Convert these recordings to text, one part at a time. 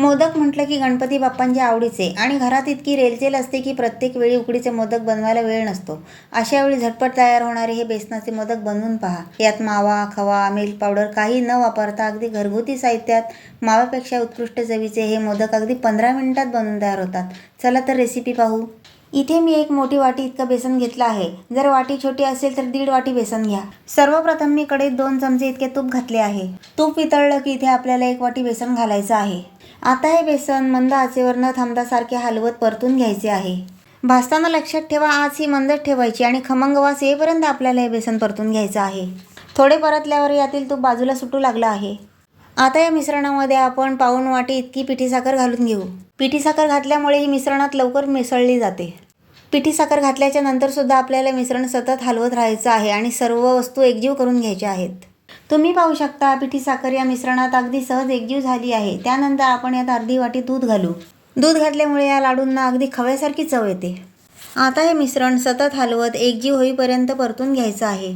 मोदक म्हटलं की गणपती बाप्पांच्या आवडीचे. आणि घरात इतकी रेलचेल असते की प्रत्येक वेळी उकडीचे मोदक बनवायला वेळ नसतो. अशा वेळी झटपट तयार होणारे हे बेसनाचे मोदक बनवून पहा. यात मावा खवा मिल्क पावडर काही न वापरता अगदी घरगुती साहित्यात माव्यापेक्षा उत्कृष्ट चवीचे हे मोदक अगदी पंधरा मिनिटात बनवून तयार होतात. चला तर रेसिपी पाहू. इथे मी एक मोठी वाटी इतकं बेसन घेतलं आहे. जर वाटी छोटी असेल तर दीड वाटी बेसन घ्या. सर्वप्रथम मी कढईत दोन चमचे इतके तूप घातले आहे. तूप वितळलं की इथे आपल्याला एक वाटी बेसन घालायचं आहे. आता हे बेसन मंद आचेवर न थांबता सारखे हलवत परतून घ्यायचे आहे. भाजताना लक्षात ठेवा आज ही मंदच ठेवायची आणि खमंग वास येईपर्यंत आपल्याला हे बेसन परतून घ्यायचं आहे. थोडे परतल्यावर यातील तूप बाजूला सुटू लागला आहे. आता या मिश्रणामध्ये आपण पाऊण वाटी इतकी पिठी साखर घालून घेऊ. पिठी साखर घातल्यामुळे ही मिश्रणात लवकर मिसळली जाते. पिठी साखर घातल्याच्या नंतर सुद्धा आपल्याला मिश्रण सतत हलवत राहायचं आहे आणि सर्व वस्तू एकजीव करून घ्यायच्या आहेत. तुम्ही पाहू शकता पिठी साखर या मिश्रणात अगदी सहज एकजीव झाली आहे. त्यानंतर आपण यात अर्धी वाटी दूध घालू. दूध घातल्यामुळे या लाडूंना अगदी खव्यासारखी चव येते. आता हे मिश्रण सतत हलवत एकजीव होईपर्यंत परतून घ्यायचं आहे.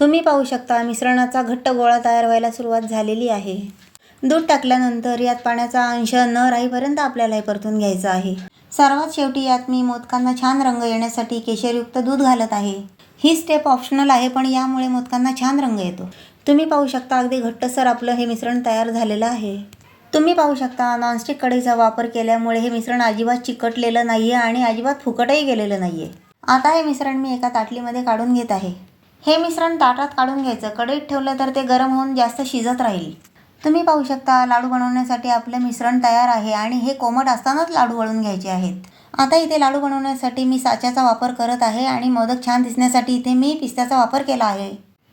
तुम्ही पाहू शकता मिश्रणाचा घट्ट गोळा तयार व्हायला सुरुवात झालेली आहे. दूध टाकल्यानंतर यात पाण्याचा अंश न राहीपर्यंत आपल्याला हे परतून घ्यायचं आहे. सर्वात शेवटी यात मी मोदकांना छान रंग येण्यासाठी केशरयुक्त दूध घालत आहे. ही स्टेप ऑप्शनल आहे पण यामुळे मोदकांना छान रंग येतो. तुम्ही पाहू शकता अगदी घट्टसर आपलं हे मिश्रण तयार झालेलं आहे. तुम्ही पाहू शकता नॉनस्टिक कढईचा वापर केल्यामुळे हे मिश्रण अजिबात चिकटलेलं नाही आहे आणि अजिबात फुकटही गेलेलं नाही आहे आता हे मिश्रण मी एका ताटलीमध्ये काढून घेत आहे. हे मिश्रण ताटात काढून घ्यायचं. कढईत ठेवलं तर ते गरम होऊन जास्त शिजत राहील. तुम्ही पाहू शकता लाडू बनवण्यासाठी आपलं मिश्रण तयार आहे आणि हे कोमट असतानाच लाडू वळून घ्यायचे आहेत. आता इथे लाडू बनवण्यासाठी मी साच्याचा वापर करत आहे आणि मोदक छान दिसण्यासाठी इथे मी पिस्त्याचा वापर केला आहे.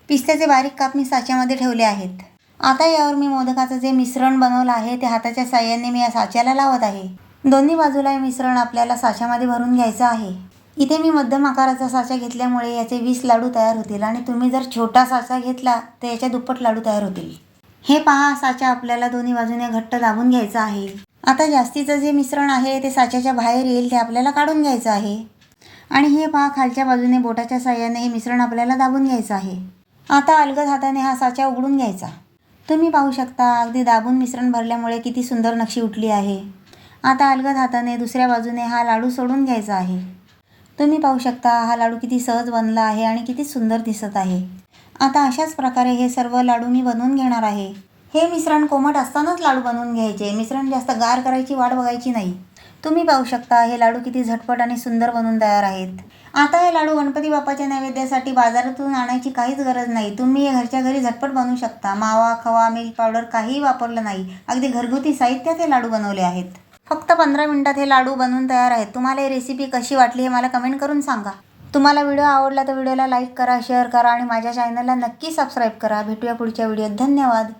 पिस्त्याचे बारीक काप मी साच्यामध्ये ठेवले आहेत. आता यावर मी मोदकाचं जे मिश्रण बनवलं आहे ते हाताच्या साह्याने मी या साच्याला लावत आहे. दोन्ही बाजूला हे मिश्रण आपल्याला साच्यामध्ये भरून घ्यायचं आहे. इथे मी मध्यम आकाराचा साचा घेतल्यामुळे याचे वीस लाडू तयार होतील आणि तुम्ही जर छोटा साचा घेतला तर याच्या दुप्पट लाडू तयार होतील. हे पहा साचा आपल्याला दोन्ही बाजूने घट्ट दाबून घ्यायचा आहे. आता जास्तीचं जे मिश्रण आहे ते साच्याच्या बाहेर येईल ते आपल्याला काढून घ्यायचं आहे. आणि हे पहा खालच्या बाजूने बोटाच्या साह्याने हे मिश्रण आपल्याला दाबून घ्यायचं आहे. आता अलगद हाताने हा साचा उघडून घ्यायचा. तुम्ही पाहू शकता अगदी दाबून मिश्रण भरल्यामुळे किती सुंदर नक्षी उठली आहे. आता अलगद हाताने दुसऱ्या बाजूने हा लाडू सोडून घ्यायचा आहे. तुम्ही पाहू शकता हा लाडू किती सहज बनला आहे आणि किती सुंदर दिसत आहे. आता अशाच प्रकारे हे सर्व लाडू मी बनवून घेणार आहे. हे मिश्रण कोमट असतानाच लाडू बनवून घ्यायचे. मिश्रण जास्त गार करायची वाट बघायची नाही. तुम्ही पाहू शकता हे लाडू किती झटपट आणि सुंदर बनून तयार आहेत. आता हे लाडू गणपती बाप्पाच्या नैवेद्यासाठी बाजारातून आणायची काहीच गरज नाही. तुम्ही हे घरच्या घरी झटपट बनवू शकता. मावा खवा मिल्क पावडर काहीही वापरलं नाही. अगदी घरगुती साहित्यात हे लाडू बनवले आहेत. फक्त पंधरा मिनिटात हे लाडू बनवून तयार आहेत. तुम्हाला ही रेसिपी कशी वाटली हे मला कमेंट करून सांगा. तुम्हाला व्हिडिओ आवडला तर व्हिडिओला लाईक करा शेअर करा आणि माझ्या चॅनलला नक्की सबस्क्राईब करा. भेटूया पुढच्या व्हिडिओत. धन्यवाद.